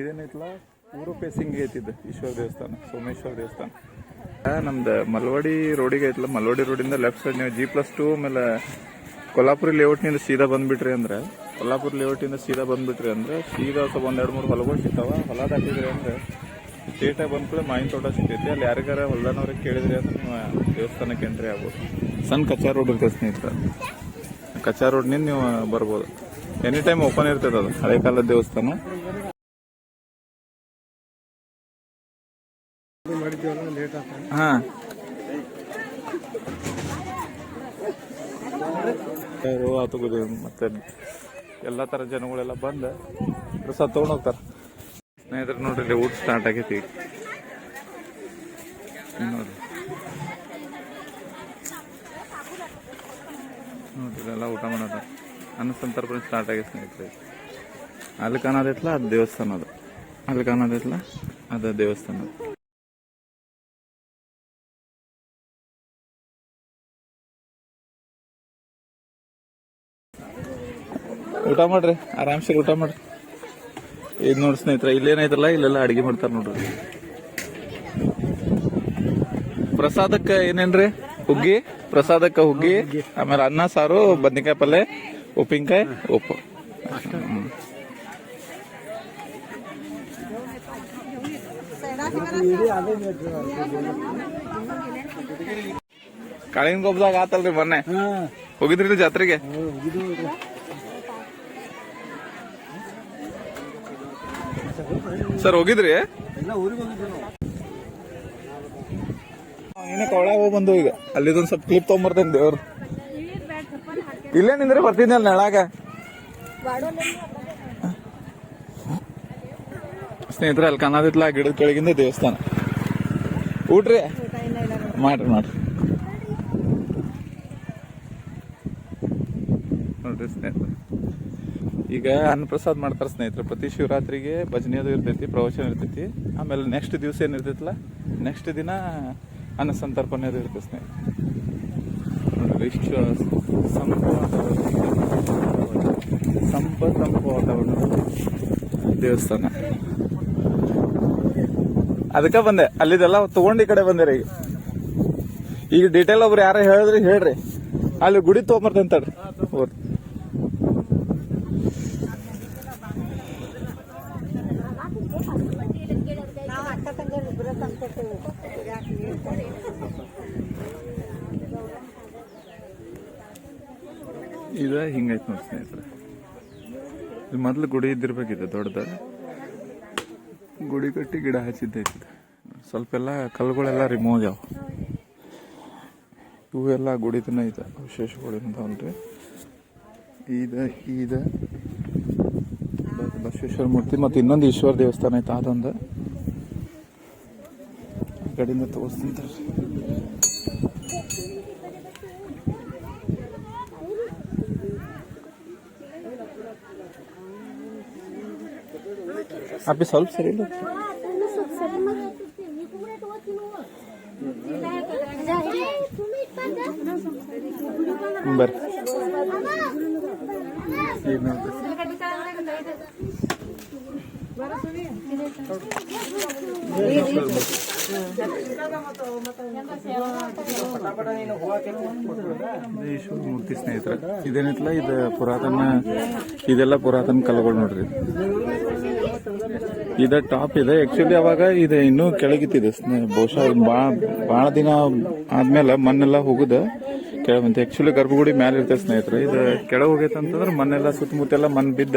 ಇದೇನೈತಲ್ಲ ಊರು ಫೇಸಿಂಗ್ ಐತಿದ್ದು ಈಶ್ವರ ದೇವಸ್ಥಾನ, ಸೋಮೇಶ್ವರ ದೇವಸ್ಥಾನ. ನಮ್ದು ಮಲ್ವಾಡಿ ರೋಡಿಗೆ ಐತಲ್ಲ ಮಲ್ವಾಡಿ ರೋಡಿಂದ ಲೆಫ್ಟ್ ಸೈಡ್ ನೀವು ಜಿ ಪ್ಲಸ್ ಟು ಆಮೇಲೆ ಕೊಲ್ಲಾಪುರ ಲೇಔಟ್ನಿಂದ ಸೀದಾ ಬಂದ್ಬಿಟ್ರಿ ಅಂದ್ರೆ, ಕೊಲ್ಲಾಪುರ ಲೇಔಟಿಂದ ಸೀದಾ ಬಂದ್ಬಿಟ್ರಿ ಅಂದ್ರೆ ಸೀದಾ ಸ್ವಲ್ಪ ಒಂದೆರಡು ಮೂರು ಹೊಲಗಳು ಸಿಗ್ತಾವ. ಹೊಲ ದಾಟಿದ್ರಿ ಅಂದ್ರೆ ಸ್ಟೇಟಾಗಿ ಬಂದ್ಕೊಳ್ಳಿ ಮಾವಿನ ತೋಟ ಸಿಗ್ತೈತಿ. ಅಲ್ಲಿ ಯಾರಿಗಾರ ಹೊಲ್ದಾನವ್ರಿಗೆ ಕೇಳಿದ್ರಿ ಅಂದ್ರೆ ನೀವು ದೇವಸ್ಥಾನಕ್ಕೆ ಎಂಟ್ರಿ ಆಗ್ಬೋದು. ಸಣ್ಣ ಕಚ್ಚಾ ರೋಡ್ ಇರ್ತದೆ ಸ್ನೇಹಿತರೆ. ಕಚ್ಚಾ ರೋಡ್ನಿಂದ ನೀವು ಬರ್ಬೋದು. ಎನಿ ಟೈಮ್ ಓಪನ್ ಇರ್ತದೆ ಅದು. ಹಳೆ ಕಾಲದ ದೇವಸ್ಥಾನ. ಹಾ. ಆತುಗುದು ಮತ್ತೆ ಎಲ್ಲ ತರ ಜನಗಳೆಲ್ಲ ಬಂದು ಪ್ರಸಾದ ತಗೊಂಡ್ ಹೋಗ್ತಾರ. ಸ್ನೇಹಿತರೆ ನೋಡ್ರಿ ಇಲ್ಲಿ ಊಟ ಸ್ಟಾರ್ಟ್ ಆಗೈತಿ. ಈಗ. ನೋಡಿ ನೋಡ್ರಿ. ನೋಡ್ರಿ ಎಲ್ಲ ಊಟ ಮಾಡೋದ. ಅನ್ನ ಸಂತರ್ಪಣೆ ಸ್ಟಾರ್ಟ್ ಆಗೈತೆ ಸ್ನೇಹಿತರೆ. ಅಲ್ಲಿ ಕಾಣೋದೈತ್ಲ? ಅದು ದೇವಸ್ಥಾನ ಅದು. ಅಲ್ಲಿ ಕಾಣೋದೈತ್ಲ? ಅದು ದೇವಸ್ಥಾನ. ಊಟ ಮಾಡ್ರಿ ಆರಾಮ್ಸೆ ಊಟ ಮಾಡ್ರಿ. ಇದು ನೋಡಿ ಸ್ನೇಹಿತರೆ ಇಲ್ಲೇನೈತಲ್ಲ ಇಲ್ಲೆಲ್ಲ ಅಡಿಗೆ ಮಾಡ್ತಾರೆ ನೋಡ್ರಿ. ಪ್ರಸಾದಕ್ಕೆ ಏನೇನ್ರಿ? ಹುಗ್ಗಿ ಪ್ರಸಾದಕ್ಕೆ ಹುಗ್ಗಿ ಆಮೇಲೆ ಅನ್ನ ಸಾರು ಬದ್ನಿಕಾಯಿ ಪಲ್ಯ ಉಪ್ಪಿನಕಾಯಿ ಉಪ್ಪು. ಕಾಳಿನ ಗೊಬ್ಬದಾಗ ಆತಲ್ರಿ ಮೊನ್ನೆ. ಹೋಗಿದ್ರಿ ಜಾತ್ರೆಗೆ? ಸರ್ ಹೋಗಿದ್ರಿ? ಎಲ್ಲ ಊರಿಗೆ ನಾವು. ಕವಳ ಹೋಗಿ ಬಂದು ಈಗ? ಅಲ್ಲಿದೊಂದ್ ಸ್ವಲ್ಪ ಕ್ಲಿಪ್ ತಗೊಂಬರ್ತೇನೆ ದೇವ್ರ. ಇಲ್ಲೇ ನಿಂದ್ರೆ ಬರ್ತಿದ್ನಲ್ಲ ಅಲ್ಲಿ ನೆಳಾಗ. ಸ್ನೇಹಿತರೆ ಅಲ್ಲಿ ಕಾಣದಿತ್ಲ ಗಿಡದ ಕೆಳಗಿಂದ ದೇವಸ್ಥಾನ. ಊಟ್ರಿ? ಮಾಡ್ರಿ ಮಾಡ್ರಿ ನೋಡ್ರಿ ಸ್ನೇಹಿತರೆ ಈಗ ಅನ್ನಪ್ರಸಾದ್ ಮಾಡ್ತಾರೆ ಸ್ನೇಹಿತರೆ, ಪ್ರತಿ ಶಿವರಾತ್ರಿಗೆ ಭಜನೆ ಅದು ಇರ್ತೈತಿ, ಪ್ರವಚನ ಇರ್ತೈತಿ. ಆಮೇಲೆ ನೆಕ್ಸ್ಟ್ ದಿವಸ ಏನಿರ್ತೈತಲ್ಲ ನೆಕ್ಸ್ಟ್ ದಿನ ಅನ್ನ ಸಂತರ್ಪಣೆ ಅದು ಇರ್ತೈತೆ ಸ್ನೇಹಿತರೆ. ಇಷ್ಟು ಸಂಪ ಸಂಪ ದೇವಸ್ಥಾನ. ಅದಕ್ಕೆ ಬಂದೆ, ಅಲ್ಲಿದೆಲ್ಲ ತಗೊಂಡು ಈ ಕಡೆ ಬಂದೆ ಈಗ ಈಗ ಡೀಟೇಲ್ ಒಬ್ರು ಯಾರ ಹೇಳಿದ್ರಿ ಹೇಳ್ರಿ. ಅಲ್ಲಿ ಗುಡಿ ತೊಗೊಂಬರ್ತೇನೆ ತಡ್ರಿ. ಇದ, ಹಿಂಗೈತೆ ನೋಡಿ ಸ್ನೇಹಿತರೆ. ಇದು ಮೊದಲು ಗುಡಿ ಇದ್ದಿರ್ಬೇಕಿದೆ ದೊಡ್ಡದ ಗುಡಿ ಕಟ್ಟಿ ಗಿಡ ಹಚ್ಚಿದ್ದೈತಿ ಸ್ವಲ್ಪ ಎಲ್ಲ ಕಲ್ಲುಗಳೆಲ್ಲ ರಿಮೂವ್ ಆಗ್ಯಾವ. ಇವೆಲ್ಲ ಗುಡಿದನ ಐತೆ ವಿಶೇಷಗಳಿಂದವಲ್ರಿ ಇದ ಈದ ಈದ ಬಸವೇಶ್ವರ ಮೂರ್ತಿ ಮತ್ತು ಇನ್ನೊಂದು ಈಶ್ವರ ದೇವಸ್ಥಾನ ಐತೆ, ಅದೊಂದು. ಕಡೆಯಿಂದ ತೋರಿಸ್ತೀನಿ ತಡ್ರಿ. ಅಪ್ಪಿ ಸ್ವಲ್ಪ ಸರಿ ಇಲ್ಲ ಬರ್ರಿ ಈಗ ನೋಡ್ರಿ. ಇದು ಈಶ್ವರ ಮೂರ್ತಿ ಸ್ನೇಹಿತರ. ಇದೇನಿತ್ತಲ್ಲ? ಇದು ಪುರಾತನ ಇದೆಲ್ಲ ಪುರಾತನ ಕಲ್ಲುಗಳು ನೋಡ್ರಿ. ಇದು. ಟಾಪ್ ಇದೆ. ಆಕ್ಚುಲಿ ಅವಾಗ ಇದು ಇನ್ನೂ ಕೆಳಗಿತ್ತಿದೆ ಬಹುಶಃ ಭಾಳ ಭಾಳ ದಿನ ಆದ್ಮೇಲೆ ಮಣ್ಣೆಲ್ಲ ಹೋಗುದ. ಕೆಳ ಬಂತು ಆಕ್ಚುಲಿ ಗರ್ಭಗುಡಿ ಮ್ಯಾಲ ಇರ್ತದೆ ಸ್ನೇಹಿತರೆ. ಇದು ಕೆಳಗೆ ಹೋಗೈತೆ ಅಂತಂದ್ರೆ ಮಣ್ಣೆಲ್ಲ ಸುತ್ತಮುತ್ತೆಲ್ಲ ಮಣ್ಣು ಬಿದ್ದ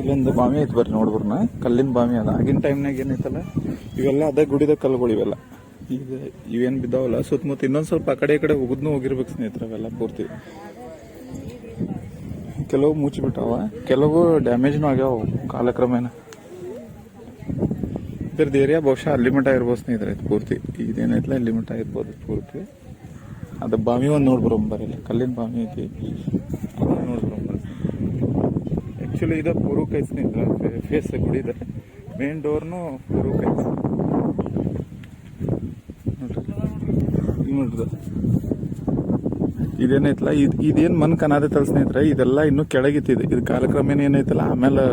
ಇಲ್ಲೊಂದು ಬಾವಿ ಐತೆ ಬರ್ರಿ ನೋಡ್ಬರ್ನ. ಕಲ್ಲಿನ ಬಾವಿ ಅದ. ಆಗಿನ ಟೈಮ್ನಾಗ ಏನೈತಲ್ಲ, ಇವೆಲ್ಲ ಅದೇ ಗುಡಿದ ಕಲ್ಲುಗಳು ಇವೆಲ್ಲ. ಈಗ ಇವೇನು ಬಿದ್ದಾವಲ್ಲ, ಸುತ್ತಮುತ್ತ ಇನ್ನೊಂದು ಸ್ವಲ್ಪ ಆ ಕಡೆ ಈ ಕಡೆ ಹೋಗುದ್ನು ಹೋಗಿರ್ಬೇಕು ಸ್ನೇಹಿತರೆ ಅವೆಲ್ಲ ಪೂರ್ತಿ. ಕೆಲವು ಮುಚ್ಚಿಬಿಟ್ಟಾವ ಕೆಲವು ಡ್ಯಾಮೇಜ್ನೂ ಆಗ್ಯಾವ ಕಾಲಕ್ರಮೇಣ. ಇದ್ರದ್ದು ಏರಿಯಾ ಬಹುಶಃ ಅಲ್ಲಿ ಮಟ್ಟ ಇರ್ಬೋದು ಸ್ನೇಹಿತರೆ ಪೂರ್ತಿ. ಇದೇನೈತಲ್ಲ, ಇಲ್ಲಿ ಮಟ್ಟ ಇರ್ಬೋದು ಪೂರ್ತಿ. ಅದು ಬಾವಿ ಒಂದು ನೋಡ್ಬರೋಂಬರಿಲ್ಲ ಕಲ್ಲಿನ ಬಾವಿ ಐತಿ. ಆ್ಯಕ್ಚುಲಿ ಇದು ಪೂರ್ವಕ್ಕೆ ಐತಿ ಫೇಸ್ ಗುಡಿದೆ. ಮೇನ್ ಡೋರ್ನು ಪೂರ್ವಕ್ಕೆ ಕೈಸ್ ಇದೇನೈತಲ್ಲ? ಇದು, ಇದೇನು ಮನ್ ಕನಾದೈತಲ್ಲ ಸ್ನೇಹಿತರೆ, ಇದೆಲ್ಲ ಇನ್ನೂ ಕೆಳಗಿತ್ತಿದೆ. ಇದು ಕಾಲಕ್ರಮೇಣ ಏನೈತಲ್ಲ? ಆಮೇಲೆ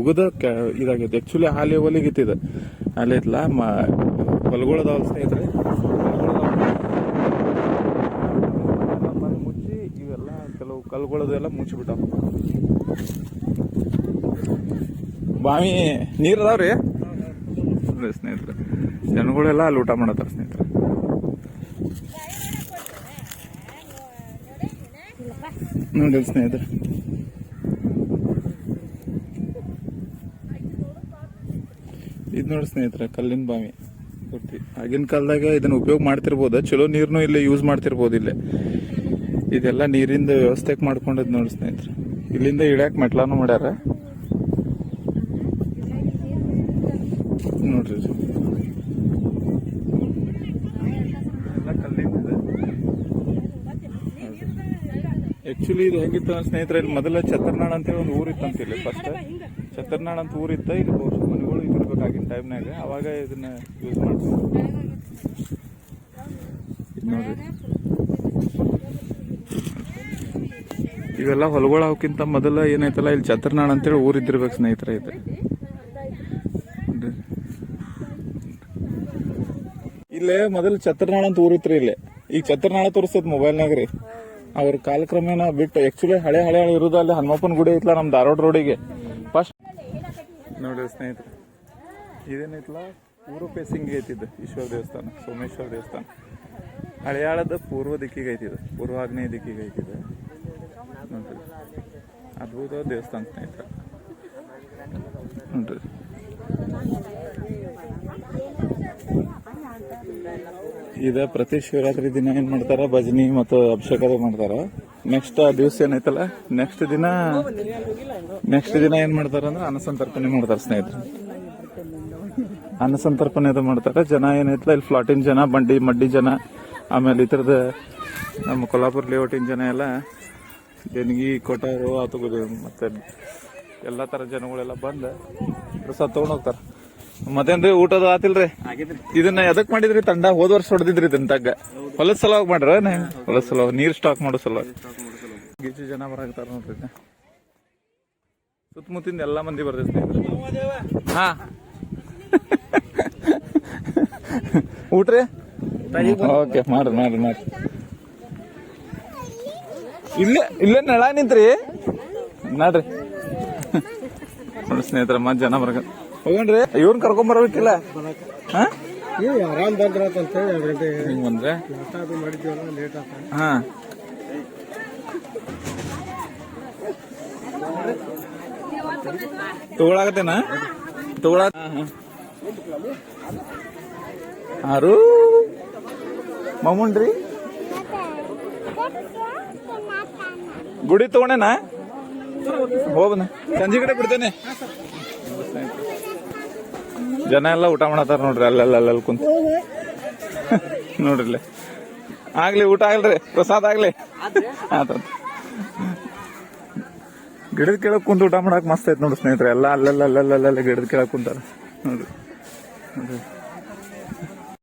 ಉಗದ ಕೆ ಇದಾಗೈತೆ ಆ್ಯಕ್ಚುಲಿ ಆ ಲೆವೆಲಿಗೆ ಇತ್ತಿದೆ ಅಲ್ಲೈತಲ್ಲ ಮ ಹೊಲಗಳದಾವಲ್ಲ ಸ್ನೇಹಿತರೆ. ಮುಚ್ಚಿ ಇವೆಲ್ಲ ಕೆಲವು ಕಲ್ಗಳದೆಲ್ಲ ಮುಚ್ಚಿಬಿಟ್ಟಾವ. ಬಾವಿ ನೀರು ಅದಾವ್ರಿ ರೀ? ಸ್ನೇಹಿತರೆ, ಜನಗಳೆಲ್ಲ ಅಲ್ಲಿ ಊಟ ಮಾಡತ್ತಾರ ಸ್ನೇಹಿತರೆ. ನೋಡಿ ಸ್ನೇಹಿತರೆ. ಇದು ನೋಡಿ ಸ್ನೇಹಿತರೆ, ಕಲ್ಲಿನ ಬಾವಿ. ಪೂರ್ತಿ. ಆಗಿನ ಕಾಲದಾಗ ಇದನ್ನ ಉಪಯೋಗ ಮಾಡ್ತಿರ್ಬೋದು. ಚಲೋ ನೀರ್ನು ಇಲ್ಲಿ ಯೂಸ್ ಮಾಡ್ತಿರ್ಬೋದು ಇಲ್ಲೇ. ಇದೆಲ್ಲ ನೀರಿಂದ ವ್ಯವಸ್ಥೆ ಮಾಡ್ಕೊಂಡದ್ ನೋಡಿ ಸ್ನೇಹಿತರೆ. ಇಲ್ಲಿಂದ ಇಳ್ಯಾಕೆ ಮೆಟ್ಲಾನು ಮಾಡ್ಯಾರ. ನೋಡ್ರಿ ಆ್ಯಕ್ಚುಲಿ ಇದು ಹೆಂಗಿತ್ತು ಸ್ನೇಹಿತರೆ ಇಲ್ಲಿ ಮೊದಲ ಛತ್ರನಾಡ್ ಅಂತೇಳಿ ಒಂದು ಊರಿತ್ತು ಅಂತೇಳಿ ಫಸ್ಟ್ ಛತ್ರನಾಡ್ ಅಂತ ಊರಿತ್ತ ಇಲ್ಲಿ ಬಹುಶಃ ಮನೆಗಳು ಇದ್ದಿರ್ಬೇಕಾಗಿನ ಟೈಮ್ನಾಗ ಅವಾಗ ಇದನ್ನ ಯೂಸ್ ಮಾಡ್ತೀವಿ ನೋಡ್ರಿ. ಇವೆಲ್ಲ ಹೊಲಗಳು ಅವಕ್ಕಿಂತ ಮೊದಲ ಏನೈತಲ್ಲ ಇಲ್ಲಿ ಛತ್ರನಾಡ್ ಅಂತೇಳಿ ಊರಿದ್ದಿರ್ಬೇಕು ಸ್ನೇಹಿತರೆ ಇದು. ಇಲ್ಲೇ ಮೊದಲು ಛತ್ರನಾಳ ಅಂತ ಊರಿತ್ರಿ ಇಲ್ಲೇ. ಈಗ ಛತ್ರನಾಳ ತೋರಿಸ್ತದ ಮೊಬೈಲ್ನಾಗ ರೀ. ಅವ್ರ ಕಾಲಕ್ರಮೇಣ ಬಿಟ್ಟು ಆಕ್ಚುಲಿ ಹಳೆ ಹಳೆ ಇರೋದು ಅಲ್ಲಿ ಹನುಮಪ್ಪನ ಗುಡಿ ಐತ್ಲ ನಮ್ಮ ಧಾರವಾಡ ರೋಡಿಗೆ ಫಸ್ಟ್ ನೋಡ್ರಿ ಸ್ನೇಹಿತರೆ, ಇದೇನೈತ್ಲ? ಪೂರ್ವ ಪೇಸಿಂಗ್ ಐತಿದ್ದು ಈಶ್ವರ ದೇವಸ್ಥಾನ, ಸೋಮೇಶ್ವರ ದೇವಸ್ಥಾನ. ಹಳೆಯಾಳದ ಪೂರ್ವ ದಿಕ್ಕಿಗೆ ಐತಿದೆ ಪೂರ್ವಾಗ್ನೇಯ ದಿಕ್ಕಿಗೆ ಐತಿದೆ ನೋಡ್ರಿ. ಅದ್ಭುತ ದೇವಸ್ಥಾನ ಸ್ನೇಹಿತರೆ. ನೋಡ್ರಿ. ಇದ, ಪ್ರತಿ ಶಿವರಾತ್ರಿ ದಿನ ಏನ್ ಮಾಡ್ತಾರ? ಭಜನಿ ಮತ್ತು ಅಭಿಷೇಕ ಮಾಡ್ತಾರ. ನೆಕ್ಸ್ಟ್ ದಿವಸ ಏನೈತಲ್ಲ? ನೆಕ್ಸ್ಟ್ ದಿನ ನೆಕ್ಸ್ಟ್ ದಿನ ಏನ್ ಮಾಡ್ತಾರ ಅಂದ್ರೆ ಅನ್ನಸಂತರ್ಪಣೆ ಮಾಡ್ತಾರ ಸ್ನೇಹಿತರು. ಅನ್ನಸಂತರ್ಪಣೆ ಅದು ಮಾಡ್ತಾರ. ಜನ ಏನೈತಲ್ಲ, ಇಲ್ಲಿ ಫ್ಲಾಟಿನ್ ಜನ, ಬಂಡಿ, ಮಡ್ಡಿ ಜನ, ಆಮೇಲೆ ಇತರದ ನಮ್ಮ ಕೊಲ್ಲಾಪುರ ಲೇಔಟಿನ ಜನ ಎಲ್ಲ ದೇಣಿಗೆ ಕೊಟ್ಟಾರು ಅಥವಾ ಮತ್ತೆ ಎಲ್ಲಾ ತರ ಜನಗಳೆಲ್ಲ ಬಂದು ಪ್ರಸಾದ ಹೋಗ್ತಾರ. ಮತ್ತೇನ್ರಿ, ಊಟದ ಆತಿಲ್ರಿ? ಇದನ್ನ ಎದಕ್ ಮಾಡಿದ್ರಿ? ತಂಡ ಹೋದ ವರ್ಷ ಹೊಡೆದಿದ್ರಿ ಇದನ್ನ ತಗ್ಗ. ಹೊಲದ ಸಲುವಾಗಿ ಮಾಡ್ರ ಹೊಲದ ಸಲುವಾಗಿ. ನೀರ್ ಸ್ಟಾಕ್ ಮಾಡೋ ಗೀಚು ಜನ ಬರಾಕತ್ತಾರ ನೋಡ್ರಿ. ಸುತ್ತಮುತ್ತಿಂದ ಎಲ್ಲಾ ಮಂದಿ ಬರ್ತೈತಿ ಹಾ. ಊಟ್ರಿ? ಓಕೆ, ಮಾಡ್ರಿ ಮಾಡ್ರಿ ಮಾಡ್ರಿ. ಇಲ್ಲೇ ಇಲ್ಲೇ ನೆಳ ನಿಂತ್ರಿ? ನೋಡ್ರಿ ನೋಡಿ ಸ್ನೇಹಿತರ ಮತ್ ಜನ ಬರ್ಕ ಹೋಗಣ್ರಿ. ಇವ್ರನ್ನ ಕರ್ಕೊಂಡ್ ಬರ್ಬೇಕಿಲ್ಲ. ಹಾ? ಏ ಆರಾಮ್ ಬಂದ್ರತ್ ಅಂತ ಹೇಳಿ ಎರಡು ಗಂಟೆ ಹಿಂಗ್ ಬಂದ್ರೆ? ಲೇಟ್ ಹಾ. ತಗೊಳಕತ್ತೇನ? ತಗೊಳಕ ಆರು? ಮಮ್ಮುಣ್ರಿ ಗುಡಿ ತಗೊಂಡೇನಾ? ಹೋಗನ ಸಂಜೆ ಕಡೆ ಬಿಡ್ತೇನೆ. ಜನ ಎಲ್ಲ ಊಟ ಮಾಡತ್ತಾರ ನೋಡ್ರಿ, ಅಲ್ಲೆಲ್ಲ ಅಲ್ಲೆಲ್ಲ ಕುಂತ. ನೋಡ್ರಿ. ಆಗ್ಲಿ, ಊಟ ಆಗ್ಲ್ರಿ ಪ್ರಸಾದ ಆಗ್ಲಿ. ಗಿಡದ ಕೆಳಗ್ ಕುಂತ ಊಟ ಮಾಡಕ್ ಮಸ್ತ್ ಐತ್ ನೋಡ್ರಿ ಸ್ನೇಹಿತರೆ, ಎಲ್ಲ, ಅಲ್ಲೆಲ್ಲ ಅಲ್ಲೆಲ್ಲ ಗಿಡದ ಕೆಳಗ್ ಕುಂತಾರ. ನೋಡ್ರಿ.